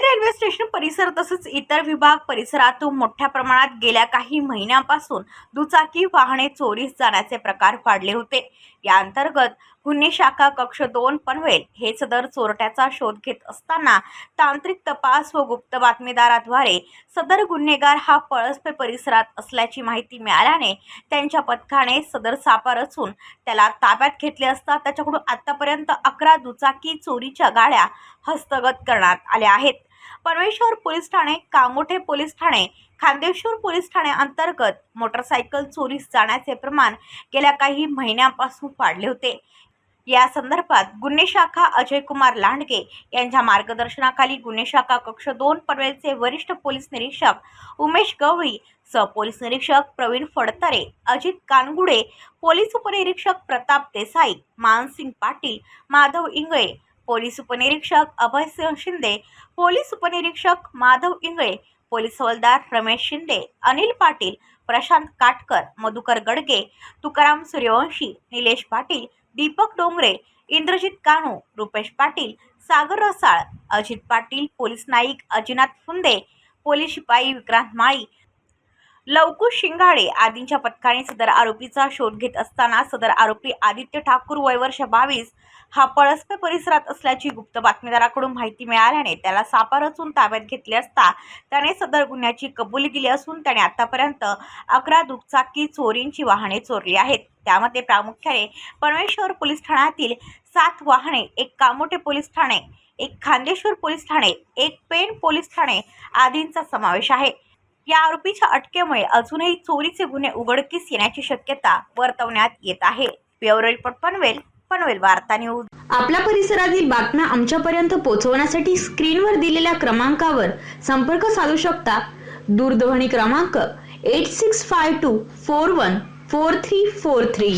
Railway station परिसर तसेच इतर विभाग परिसरातून मोठ्या प्रमाणात गेल्या काही महिन्यांपासून दुचाकी वाहने चोरीस जाण्याचे प्रकार वाढले होते. या अंतर्गत गुन्हे शाखा कक्ष दोन पनवेल हे सदर चोरट्याचा शोध घेत असताना तांत्रिक तपास व गुप्त बातमीदाराद्वारे सदर गुन्हेगार हा पळसपे परिसरात असल्याची माहिती मिळाल्याने त्यांच्या पथकाने सदर सापा रचून त्याला ताब्यात घेतले असता त्याच्याकडून आतापर्यंत अकरा दुचाकी चोरीच्या गाड्या हस्तगत करण्यात आल्या आहेत. परमेश्वर पोलीस ठाणे कामोठे पोलीस ठाणे खांदेश्वर पोलीस ठाणे अंतर्गत मोटरसायकल चोरीस जाण्याचे प्रमाण गेल्या काही महिन्यांपासून वाढले होते. या संदर्भात गुन्हे शाखा अजय कुमार लांडगे यांच्या मार्गदर्शनाखाली गुन्हे शाखा कक्ष दोन पनवेलचे वरिष्ठ पोलीस निरीक्षक उमेश गवळी सहपोलीस निरीक्षक प्रवीण फडतरे अजित कानगुडे पोलीस उपनिरीक्षक प्रताप देसाई मानसिंग पाटील माधव इंगळे पोलीस उपनिरीक्षक अभयसिंह शिंदे पोलीस उपनिरीक्षक माधव इंगळे पोलीस हवालदार रमेश शिंदे अनिल पाटील प्रशांत काटकर मधुकर गडगे तुकाराम सूर्यवंशी निलेश पाटील दीपक डोंगरे इंद्रजित कानू रुपेश पाटील सागर रसाळ अजित पाटील पोलीस नाईक अजिनाथ फुंदे पोलीस शिपाई विक्रांत माळी लवकुश शिंगाडे आदींच्या पथकाने सदर आरोपीचा शोध घेत असताना सदर आरोपी आदित्य ठाकूर वय वर्ष बावीस हा पळसपे परिसरात असल्याची गुप्त बातमीदाराकडून माहिती मिळाल्याने त्याला सापा रचून ताब्यात घेतले असता त्याने सदर गुन्ह्याची कबुली दिली असून त्याने आतापर्यंत अकरा दुचाकी चोरींची वाहने चोरली आहेत. त्यामध्ये प्रामुख्याने परमेश्वर पोलीस ठाण्यातील सात वाहने एक कामोटे पोलीस ठाणे एक खांदेश्वर पोलीस ठाणे एक पेण पोलीस ठाणे आदींचा समावेश आहे. या आरोपीच्या अटकेमुळे अजूनही चोरीचे गुन्हे उघडकीस येण्याची शक्यता वर्तवण्यात येत आहे. ब्युरो रिपोर्ट पनवेल पनवेल वार्ता न्यूज. आपल्या परिसरातील बातम्या आमच्यापर्यंत पोहोचवण्यासाठी स्क्रीनवर दिलेल्या क्रमांकावर संपर्क साधू शकता. दूरध्वनी क्रमांक eight six five two four one four three four three